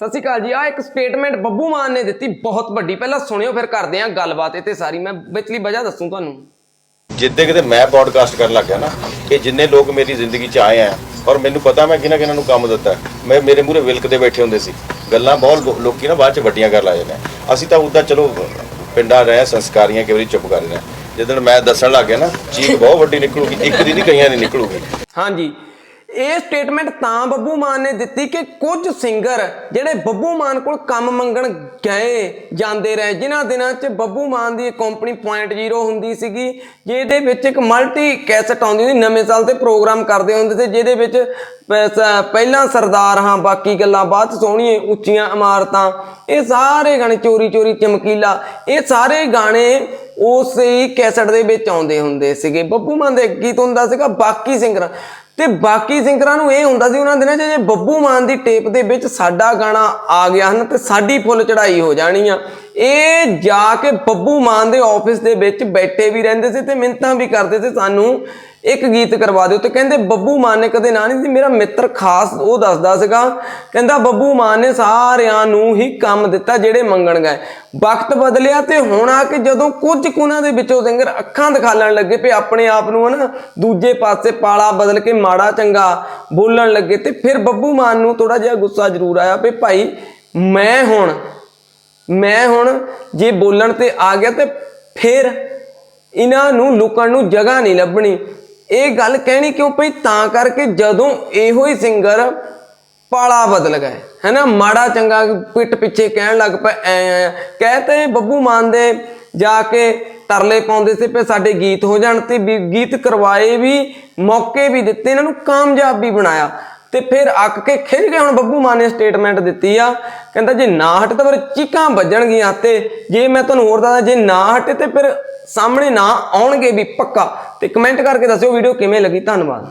ਸਤਿ ਸ਼੍ਰੀ ਅਕਾਲ ਜੀ। ਆ ਇੱਕ ਸਟੇਟਮੈਂਟ ਬੱਬੂ ਮਾਨ ਨੇ ਦਿੱਤੀ ਬਹੁਤ ਵੱਡੀ। ਪਹਿਲਾਂ ਸੁਣਿਓ ਫਿਰ ਕਰਦੇ ਆਂ ਗੱਲਬਾਤ ਇਹ ਤੇ ਸਾਰੀ। ਮੈਂ ਵਿਚਲੀ ਵਜ੍ਹਾ ਦੱਸੂ ਤੁਹਾਨੂੰ। ਜਿੱਦੇ ਕਿਤੇ ਮੈਂ ਪੋਡਕਾਸਟ ਕਰਨ ਲੱਗ ਗਿਆ ਨਾ ਇਹ ਜਿੰਨੇ ਲੋਕ ਮੇਰੀ ਜ਼ਿੰਦਗੀ 'ਚ ਆਏ ਆ ਔਰ ਮੈਨੂੰ ਪਤਾ ਮੈਂ ਕਿਹਨਾਂ ਕਿਹਨਾਂ ਨੂੰ ਕੰਮ ਦਿੱਤਾ। ਮੈਂ ਮੇਰੇ ਮੂਹਰੇ ਵਿਲਕਦੇ ਬੈਠੇ ਹੁੰਦੇ ਸੀ। ਗੱਲਾਂ ਬਹੁਤ ਲੋ- ਲੋਕੀ ਨਾ ਬਾਅਦ 'ਚ ਵੱਡੀਆਂ ਕਰ ਲਾਏ ਨੇ ਅਸੀਂ ਤਾਂ ਉਦਾਂ ਚਲੋ ਪਿੰਡਾਂ ਰਹੇ ਸੰਸਕਾਰੀਆਂ ਕਈ ਵਾਰੀ ਚੁੱਪ ਕਰ ਰਹੇ। ਜਦੋਂ ਮੈਂ ਦੱਸਣ ਲੱਗ ਗਿਆ ਨਾ ਚੀਕ ਬਹੁਤ ਵੱਡੀ ਨਿਕਲੂਗੀ ਇੱਕ ਦੀ ਨਹੀਂ ਕਈਆਂ ਦੀ ਨਿਕਲੂਗੀ। ਹਾਂਜੀ। ਇਹ ਸਟੇਟਮੈਂਟ ਤਾਂ ਬੱਬੂ ਮਾਨ ਨੇ ਦਿੱਤੀ ਕਿ ਕੁਝ ਸਿੰਗਰ ਜਿਹੜੇ ਬੱਬੂ ਮਾਨ ਕੋਲ ਕੰਮ ਮੰਗਣ ਗਏ, ਜਾਂਦੇ ਰਹੇ, ਜਿਨ੍ਹਾਂ ਦਿਨਾਂ 'ਚ ਬੱਬੂ ਮਾਨ ਦੀ ਕੰਪਨੀ ਪੁਆਇੰਟ 0 ਹੁੰਦੀ ਸੀਗੀ, ਜਿਹਦੇ ਵਿੱਚ ਇੱਕ ਮਲਟੀ ਕੈਸਟ ਆਉਂਦੀ ਹੁੰਦੀ ਨਵੇਂ ਸਾਲ ਤੇ ਪ੍ਰੋਗਰਾਮ ਕਰਦੇ ਹੁੰਦੇ ਸੀ, ਜਿਹਦੇ ਵਿੱਚ ਪਹਿਲਾਂ ਸਰਦਾਰ ਹਾਂ, ਬਾਕੀ ਗੱਲਾਂ ਬਾਅਦ 'ਚ ਸੋਹਣੀਆਂ ਉੱਚੀਆਂ ਇਮਾਰਤਾਂ, ਇਹ ਸਾਰੇ ਗਾਣੇ ਚੋਰੀ ਚੋਰੀ ਚਮਕੀਲਾ, ਇਹ ਸਾਰੇ ਗਾਣੇ ਉਸ ਹੀ ਕੈਸਟ ਦੇ ਵਿੱਚ ਆਉਂਦੇ ਹੁੰਦੇ ਸੀਗੇ। ਬੱਬੂ ਮਾਨ ਦੇ ਇੱਕ ਗੀਤ ਹੁੰਦਾ ਸੀਗਾ, ਬਾਕੀ ਸਿੰਗਰਾਂ। ਤੇ ਬਾਕੀ ਸਿੰਗਰਾਂ ਨੂੰ ਇਹ ਹੁੰਦਾ ਸੀ ਉਹਨਾਂ ਦਿਨਾਂ 'ਚ ਜੇ ਬੱਬੂ ਮਾਨ ਦੀ ਟੇਪ ਦੇ ਵਿੱਚ ਸਾਡਾ ਗਾਣਾ ਆ ਗਿਆ ਹਨ ਤੇ ਸਾਡੀ ਫੁੱਲ ਚੜਾਈ ਹੋ ਜਾਣੀ ਆ। ਇਹ ਜਾ ਕੇ ਬੱਬੂ ਮਾਨ ਦੇ ਆਫਿਸ ਦੇ ਵਿੱਚ ਬੈਠੇ ਵੀ ਰਹਿੰਦੇ ਸੀ ਤੇ ਮਿੰਤਾਂ ਵੀ ਕਰਦੇ ਸੀ ਸਾਨੂੰ। ਇੱਕ ਗੀਤ ਕਰਵਾ ਦਿਓ ਤੇ ਕਹਿੰਦੇ, ਬੱਬੂ ਮਾਨ ਨੇ ਕਦੇ ਨਾ ਨਹੀਂ ਸੀ ਮੇਰਾ ਮਿੱਤਰ ਖਾਸ ਉਹ ਦੱਸਦਾ ਸੀਗਾ, ਕਹਿੰਦਾ, ਬੱਬੂ ਮਾਨ ਨੇ ਸਾਰਿਆਂ ਨੂੰ ਹੀ ਕੰਮ ਦਿੱਤਾ ਜਿਹੜੇ ਮੰਗਣ ਗਏ। ਵਕਤ ਬਦਲਿਆ ਤੇ ਹੁਣ ਆ ਕੇ ਜਦੋਂ ਕੁਝ ਕੁਨਾਂ ਦੇ ਵਿੱਚੋਂ ਸਿੰਗਰ ਅੱਖਾਂ ਦਿਖਾਲਣ ਲੱਗੇ ਪਏ ਆਪਣੇ ਆਪ ਨੂੰ ਹਨਾ, ਦੂਜੇ ਪਾਸੇ ਪਾਲਾ ਬਦਲ ਕੇ ਮਾੜਾ ਚੰਗਾ ਬੋਲਣ ਲੱਗੇ ਤੇ ਫਿਰ ਬੱਬੂ ਮਾਨ ਨੂੰ ਥੋੜਾ ਜਿਹਾ ਗੁੱਸਾ ਜ਼ਰੂਰ ਆਇਆ ਵੀ ਭਾਈ ਮੈਂ ਹੁਣ ਮੈਂ ਹੁਣ ਜੇ ਬੋਲਣ ਤੇ ਆ ਗਿਆ ਤੇ ਫਿਰ ਇਹਨਾਂ ਨੂੰ ਲੁਕਣ ਨੂੰ ਜਗ੍ਹਾ ਨਹੀਂ ਲੱਭਣੀ। ਇਹ ਗੱਲ ਕਹਿਣੀ ਕਿਉਂ ਪਈ? ਤਾਂ ਕਰਕੇ ਜਦੋਂ ਇਹੋ ਹੀ ਸਿੰਗਰ ਪਾਲਾ ਬਦਲ ਗਏ। ਹੈਨਾ? ਮਾੜਾ ਚੰਗਾ ਪਿੱਟ ਪਿੱਛੇ ਕਹਿਣ ਲੱਗ ਪਏ, ਐ ਐ ਕਹਤੇ ਬੱਬੂ ਮਾਨ ਦੇ ਜਾ ਕੇ ਤਰਲੇ ਪਾਉਂਦੇ ਸੀ ਪਏ ਸਾਡੇ ਗੀਤ ਹੋ ਜਾਣ ਤੇ ਵੀ ਗੀਤ ਕਰਵਾਏ ਵੀ, ਮੌਕੇ ਵੀ ਦਿੱਤੇ, ਇਹਨਾਂ ਨੂੰ ਕਾਮਯਾਬ ਵੀ ਬਣਾਇਆ। ਤੇ ਫਿਰ ਅੱਕ ਕੇ ਖਿੱਚ ਕੇ ਹੁਣ ਬੱਬੂ ਮਾਨ ਨੇ ਸਟੇਟਮੈਂਟ ਦਿੱਤੀ ਆ, ਕਹਿੰਦਾ ਜੇ ਨਾ ਹਟੇ ਤਾਂ ਫਿਰ ਚੀਕਾਂ ਵੱਜਣਗੀਆਂ ਤੇ ਜੇ ਮੈਂ ਤੁਹਾਨੂੰ ਹੋਰ ਦੱਸਦਾ, ਜੇ ਨਾ ਹਟੇ ਤੇ ਫਿਰ ਸਾਹਮਣੇ ਨਾ ਆਉਣਗੇ ਵੀ ਪੱਕਾ। ਤੇ ਕਮੈਂਟ ਕਰਕੇ ਦੱਸਿਓ ਵੀਡੀਓ ਕਿਵੇਂ ਲੱਗੀ। ਧੰਨਵਾਦ।